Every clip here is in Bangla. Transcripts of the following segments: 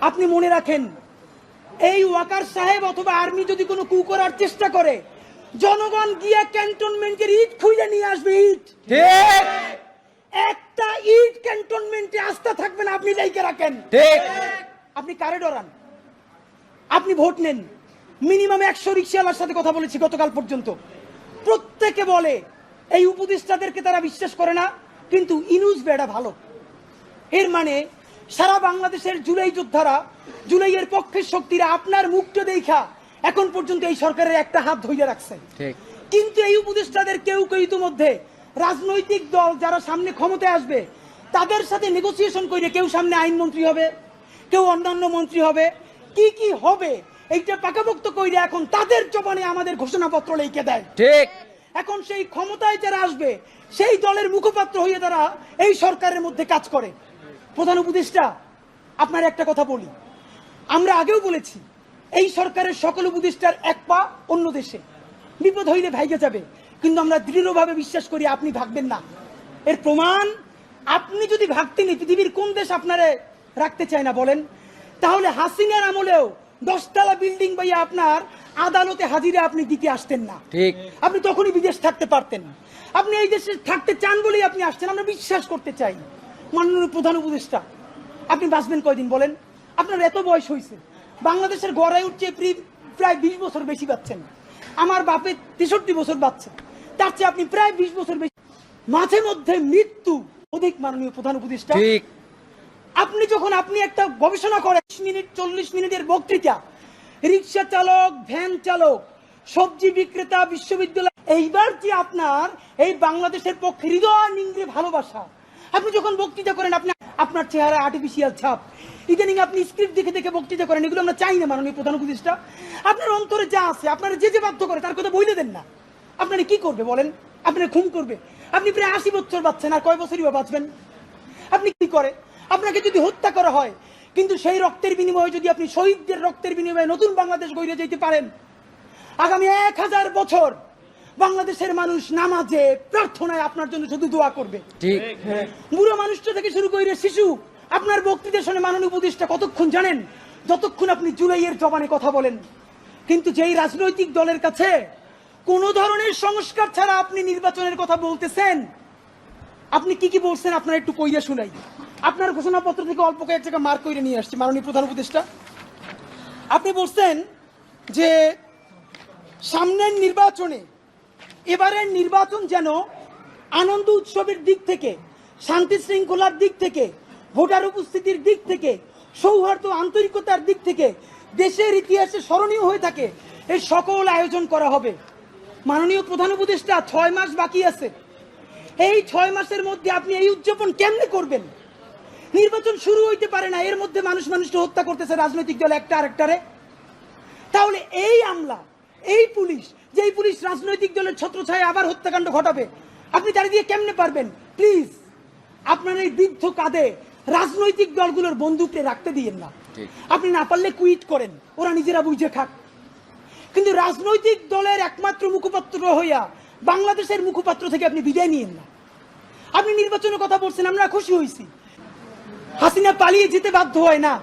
আপনি মনে রাখেন এই ওয়াকার সাহেব অথবা আর্মি যদি কোনো কু করার চেষ্টা করে জনগণ গিয়ে ক্যান্টনমেন্টের ইট খুঁজে নিয়ে আসবে ইট। ঠিক। একটা ইট ক্যান্টনমেন্টে আস্থা থাকবে না আপনি লাইকে রাখেন। ঠিক। আপনি কারে ডরান? আপনি ভোট নেন। মিনিমাম একশো রিক্সাওয়ালার সাথে কথা বলেছি গতকাল পর্যন্ত। প্রত্যেকে বলে এই উপদেষ্টাদেরকে তারা বিশ্বাস করে না কিন্তু ইনুজ বেড়া ভালো। এর মানে সারা বাংলাদেশের জুলাই যোদ্ধারা জুলাইয়ের পক্ষের শক্তিরা আপনার মুখটা দেখা এখন পর্যন্ত এই সরকারের একটা হাত ধইরে রাখছে। কিন্তু এই উপদেষ্টাদের কেউ কেউ ইতিমধ্যে রাজনৈতিক দল যারা সামনে ক্ষমতায় আসবে তাদের সাথে নেগোসিয়েশন করে কেউ সামনে আইনমন্ত্রী হবে কেউ অন্যান্য মন্ত্রী হবে। কি কি হবে এইটা পাকাপোক্ত কইরে এখন তাদের জবানে আমাদের ঘোষণাপত্র লিখে দেয়। ঠিক। এখন সেই ক্ষমতায় যারা আসবে সেই দলের মুখপাত্র হয়ে তারা এই সরকারের মধ্যে কাজ করে। প্রধান উপদেষ্টা আপনার একটা কথা বলি। আমরা আগেও বলেছি এই সরকারের সকল উপদেষ্টার এক পা অন্য দেশে। বিপদ হইলে ভাইগে যাবে কিন্তু আমরা দৃঢ়ভাবে বিশ্বাস করি আপনি ভাগবেন না। এর প্রমাণ আপনি যদি ভাগতেন পৃথিবীর কোন দেশ আপনারে রাখতে চায় না বলেন? তাহলে হাসিনার আমলেও দশতলা বিল্ডিং বাইয়া আপনার আদালতে হাজিরা আপনি দিতে আসতেন না। ঠিক। আপনি তখনই বিদেশ থাকতে পারতেন। আপনি এই দেশে থাকতে চান বলেই আপনি আসছেন আমরা বিশ্বাস করতে চাই। মাননীয় প্রধান উপদেষ্টা আপনি বাঁচবেন কয়দিন বলেন? আপনার এত বয়স হয়েছে বাংলাদেশের গড়ায় উঠছে প্রায় বিশ বছর বেশি পাচ্ছেন আমার বাপের তেষট্টি বছর বাচ্চা তার চেয়ে আপনি প্রায় বিশ বছর বেশি। মাঝে মধ্যে মৃত্যু অধিক মাননীয় প্রধান উপদেষ্টা। আপনি যখন আপনি একটা গবেষণা করেন 20 মিনিট চল্লিশ মিনিটের বক্তৃতা রিক্সা চালক ভ্যান চালক সবজি বিক্রেতা বিশ্ববিদ্যালয় এইবার যে আপনার এই বাংলাদেশের পক্ষে হৃদয় নিংড়ে ভালোবাসা আপনি যখন বক্তৃতা করেন, আপনি আপনার চেহারা আর্টিফিশিয়াল ছাপ। ইদানিং আপনি স্ক্রিপ্ট দেখে দেখে বক্তৃতা করেন, এগুলো আমরা চাই না মাননীয় প্রধান উপদেষ্টা। আপনার অন্তরে যা আছে, আপনার যে যে বাধ্য করে, তার কথা বইলে দেন না। আপনারা কি করবে বলেন? আপনার খুন করবে। আপনি প্রায় আশি বছর বাঁচছেন, আর কয় বছরই বা বাঁচবেন? আপনি কি করে? আপনাকে যদি হত্যা করা হয়, কিন্তু সেই রক্তের বিনিময়ে যদি আপনি শহীদদের রক্তের বিনিময়ে নতুন বাংলাদেশ গড়ে যেতে পারেন, আগামী এক হাজার বছর বাংলাদেশের মানুষ নামাজে প্রার্থনায় আপনার জন্য শুধু দোয়া করবে। ঠিক। বুড়ো মানুষটা থেকে শুরু করে শিশু আপনার বক্তৃতা শুনে মাননীয় উপদেষ্টা কতক্ষণ জানেন? যতক্ষণ আপনি জুলাইয়ের জবানে কথা বলেন। কিন্তু যেই রাজনৈতিক দলের কাছে কোন ধরনের সংস্কার ছাড়া আপনি নির্বাচনের কথা বলতেছেন আপনি কি কি বলছেন আপনার একটু কইয়া শুনাই। আপনার ঘোষণাপত্র থেকে অল্প কয়েক জায়গা মার্ক করে নিয়ে আসছি মাননীয় প্রধান উপদেষ্টা। আপনি বলছেন যে সামনের নির্বাচনে এবারের নির্বাচন যেন আনন্দ উৎসবের দিক থেকে, শান্তি শৃঙ্খলার দিক থেকে, ভোটার উপস্থিতির দিক থেকে, সৌহার্দ্য আন্তরিকতার দিক থেকে, দেশের ইতিহাসে স্মরণীয় হয়ে থাকে, এই সকল আয়োজন করা হবে। মাননীয় প্রধান উপদেষ্টা, ছয় মাস বাকি আছে। এই ছয় মাসের মধ্যে আপনি এই উদযাপন কেমনে করবেন? নির্বাচন শুরু হইতে পারে না, এর মধ্যে মানুষ মানুষকে হত্যা করতেছে, রাজনৈতিক দল একটা আরেকটারে। তাহলে এই আমলা এই পুলিশ যেই পুলিশ রাজনৈতিক দলের ছত্রছায়া আবার হত্যাকাণ্ড ঘটাবে আপনি তারা দিয়ে কেমনে পারবেন? প্লিজ আপনার এই বৃদ্ধ কাঁধে রাজনৈতিক দলগুলোর বন্দুককে রাখতে দিয়েন না। আপনি না পারলে কুইট করেন ওরা নিজেরা বুঝে খাক। কিন্তু রাজনৈতিক দলের একমাত্র মুখপাত্র হইয়া বাংলাদেশের মুখপাত্র থেকে আপনি বিদায় নিয়েন না। আপনি নির্বাচনের কথা বলছেন আমরা খুশি হয়েছি হাসিনা পালিয়ে যেতে বাধ্য হয় না।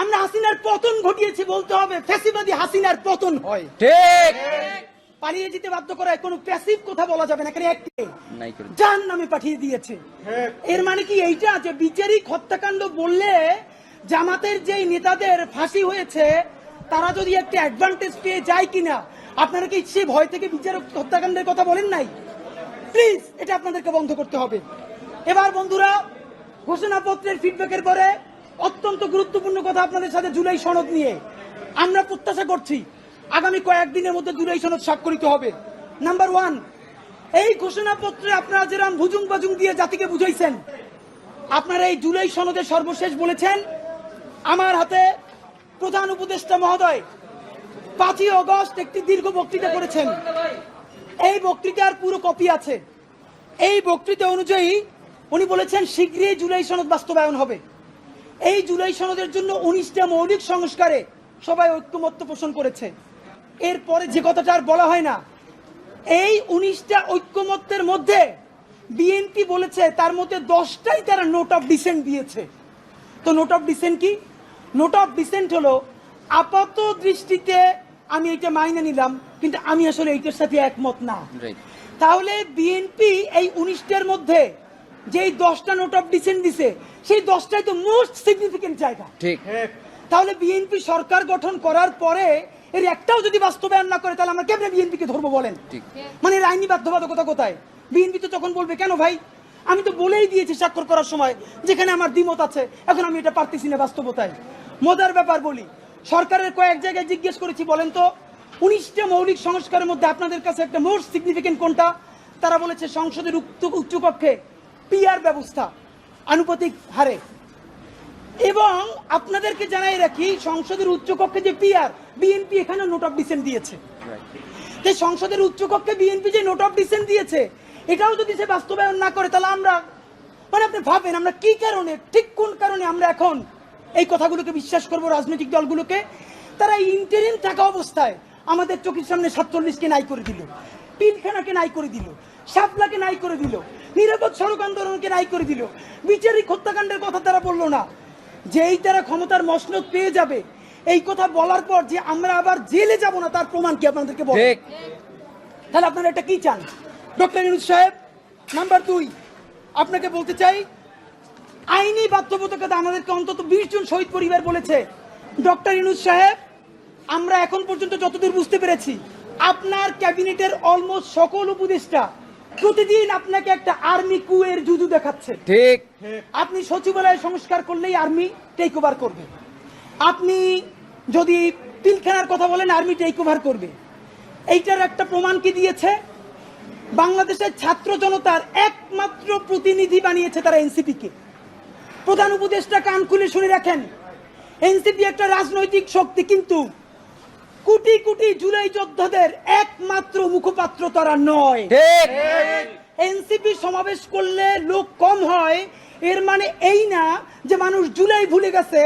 আমরা হাসিনার পতন ঘটিয়েছি বলতে হবে। ফ্যাসিবাদী হাসিনার পতন হয়। ঠিক। পালিয়ে যেতে বাধ্য করায় কোনো প্যাসিভ কথা বলা যাবে না এখানে একটি করে। জান নামে পাঠিয়ে দিয়েছে। এর মানে কি এইটা যে বিচারিক হত্যাকাণ্ড বললে জামাতের যেই নেতাদের ফাঁসি হয়েছে তারা যদি একটা অ্যাডভান্টেজ পেয়ে যায় কিনা আপনারা কি সে ভয় থেকে বিচারক হত্যাকাণ্ডের কথা বলেন নাই? প্লিজ এটা আপনাদেরকে বন্ধ করতে হবে। এবার বন্ধুরা ঘোষণাপত্রের ফিডব্যাকের পরে অত্যন্ত গুরুত্বপূর্ণ কথা আপনাদের সাথে জুলাই সনদ নিয়ে। আমরা প্রত্যাশা করছি আগামী কয়েকদিনের মধ্যে জুলাই সনদ স্বাক্ষরিত হবে। নাম্বার ওয়ান এই ঘোষণাপত্রে আপনারা যেরাম ভুজুং বাজুং দিয়ে জাতিকে বুঝাইছেন আপনারা এই জুলাই সনদে সর্বশেষ বলেছেন আমার হাতে প্রধান উপদেষ্টা মহোদয় পাঁচই অগস্ট একটি দীর্ঘ বক্তৃতা করেছেন। এই বক্তৃতার পুরো কপি আছে। এই বক্তৃতা অনুযায়ী উনি বলেছেন শীঘ্রই জুলাই সনদ বাস্তবায়ন হবে। এই জুলাই সনদের জন্য উনিশটা মৌলিক সংস্কারে সবাই ঐক্যমত্য পোষণ করেছে। এরপরে যে কথাটা আর বলা হয় না এই উনিশটা ঐক্যমত্যের মধ্যে বিএনপি বলেছে তার মধ্যে দশটাই তারা নোট অফ ডিসেন্ট দিয়েছে। তো নোট অফ ডিসেন্ট কি? নোট অফ ডিসেন্ট হলো আপাত দৃষ্টিতে আমি এটা মাইনে নিলাম কিন্তু আমি আসলে এইটার সাথে একমত না। তাহলে বিএনপি এই উনিশটার মধ্যে যেই দশটা নোট অফ ডিসেন্ট দিছে সেই দশটাই তো মোস্ট সিগনিফিকেন্ট জায়গা। ঠিক। তাহলে বিএনপি সরকার গঠন করার পরে এর একটাও যদি বাস্তবায়ন না করে তাহলে আমরা কেমনে বিএনপিকে ধরবো বলেন? মানে এর আইনি বাধ্যবাধকতা কোথায়? বিএনপি তো তখন বলবে কেন ভাই? আমি তো বলেই দিয়েছি স্বাক্ষর করার সময় যেখানে আমার দ্বিমত আছে এখন আমি এটা পারতেছি না বাস্তবতায়। মজার ব্যাপার বলি সরকারের কয়েক জায়গায় জিজ্ঞেস করেছি বলেন তো উনিশটা মৌলিক সংস্কারের মধ্যে আপনাদের কাছে একটা মোস্ট সিগনিফিকেন্ট কোনটা? তারা বলেছে সংসদের উচ্চ উচ্চকক্ষে পিআর ব্যবস্থা, আনুপাতিক হারে। এবং আপনাদেরকে জানাই রাখি, সংসদের উচ্চকক্ষে যে পিআর, বিএনপি এখানে নোট অফ ডিসেন্ট দিয়েছে। যে সংসদের উচ্চকক্ষে বিএনপি যে নোট অফ ডিসেন্ট দিয়েছে, এটাও যদি সে বাস্তবায়ন না করে, তাহলে আমরা মানে আপনি ভাবেন আমরা কি কারণে, ঠিক কোন কারণে আমরা এখন এই কথাগুলোকে বিশ্বাস করব, রাজনৈতিক দলগুলোকে? তারা ইন্টারিম থাকা অবস্থায় আমাদের চোখের সামনে সাতচল্লিশকে নাই করে দিল, পিলখানাকে নাই করে দিল, শাপলাকে নাই করে দিল। নিরাপদ সড়ক আন্দোলনকে নাই করে দিল। বিচারিক হত্যাকাণ্ডের কথা তারা বলল না। যেই তারা ক্ষমতার মসনদ পেয়ে যাবে এই কথা বলার পর যে আমরা আবার জেলে যাব না তার প্রমাণ কি আপনাদেরকে বল? তাহলে আপনারা এটা কি চান? ডক্টর ইনুজ সাহেব নাম্বার দুই আপনাকে বলতে চাই আইনি বাধ্যবাধকতা আমাদেরকে অন্তত বিশ জন শহীদ পরিবার বলেছে। ডক্টর ইনুজ সাহেব আমরা এখন পর্যন্ত যতদূর বুঝতে পেরেছি আপনার ক্যাবিনেটের অলমোস্ট সকল উপদেষ্টা প্রতিদিন আপনাকে একটা আর্মি কুয়ের জুজু দেখাচ্ছে। ঠিক। আপনি সচিবালয় সংস্কার করলেই আর্মি টেক ওভার করবে। আপনি যদি পিলখানার কথা বলেন আর্মি টেক ওভার করবে। এইটার একটা প্রমাণ কি দিয়েছে? বাংলাদেশের ছাত্র জনতার একমাত্র প্রতিনিধি বানিয়েছে তারা এনসিপি কে প্রধান উপদেষ্টা কান খুলে শুনে রাখেন এনসিপি একটা রাজনৈতিক শক্তি কিন্তু কোটি কোটি জুলাই যোদ্ধাদের একমাত্র মুখপাত্র তারা নয়। ঠিক। এনসিপি সমাবেশ করলে লোক কম হয় এর মানে এই না যে মানুষ জুলাই ভুলে গেছে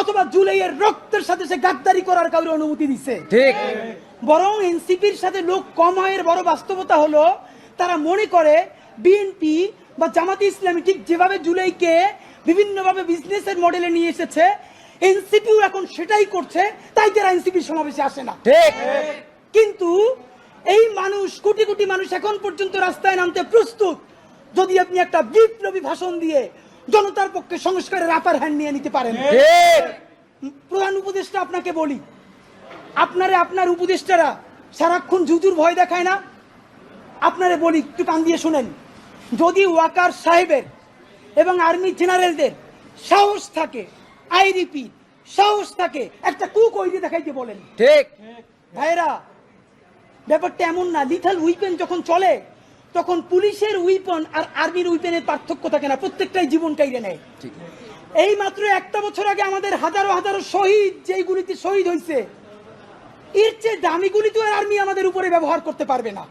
অথবা জুলাইয়ের রক্তের সাথে সে গাদ্দারি করার কাউরে অনুমতি দিছে। ঠিক। বরং এনসিপির সাথে লোক কম হয় এর বড় বাস্তবতা হলো তারা মনে করে বিএনপি বা জামাতে ইসলামী ঠিক যেভাবে জুলাইকে বিভিন্নভাবে বিজনেসের মডেলে নিয়ে এসেছে এনসিপিও এখন সেটাই করছে তাই তারা এনসিপির সমাবেশে আসে না। ঠিক। কিন্তু এই মানুষ কোটি কোটি মানুষ এখন পর্যন্ত রাস্তায় নামতে প্রস্তুত। যদি আপনি একটা বিপ্লবী ভাষণ দিয়ে জনতার পক্ষে সংস্কারের আপার হ্যান্ড নিয়ে নিতে পারেন। প্রধান উপদেষ্টা আপনাকে বলি আপনারে আপনার উপদেষ্টারা সারাক্ষণ জুজুর ভয় দেখায় না। আপনারে বলি একটু কান দিয়ে শুনেন। যদি ওয়াকার সাহেবের এবং আর্মি জেনারেলদের সাহস থাকে আই রিপিট সাহস থাকে একটা কুক ওই দিয়ে দেখাইতে বলেন। ঠিক। ভাইরা ব্যাপারটা এমন না লিথাল উইপেন যখন চলে তখন পুলিশের উইপন আর আর্মির উইপেনের পার্থক্য থাকে না প্রত্যেকটাই জীবন কাইরে নেয়। ঠিক। এই মাত্র একটা বছর আগে আমাদের হাজারো হাজারো শহীদ যেই গুলিতে শহীদ হয়েছে এর চেয়ে দামি গুলি তো আর আর্মি আমাদের উপরে ব্যবহার করতে পারবে না।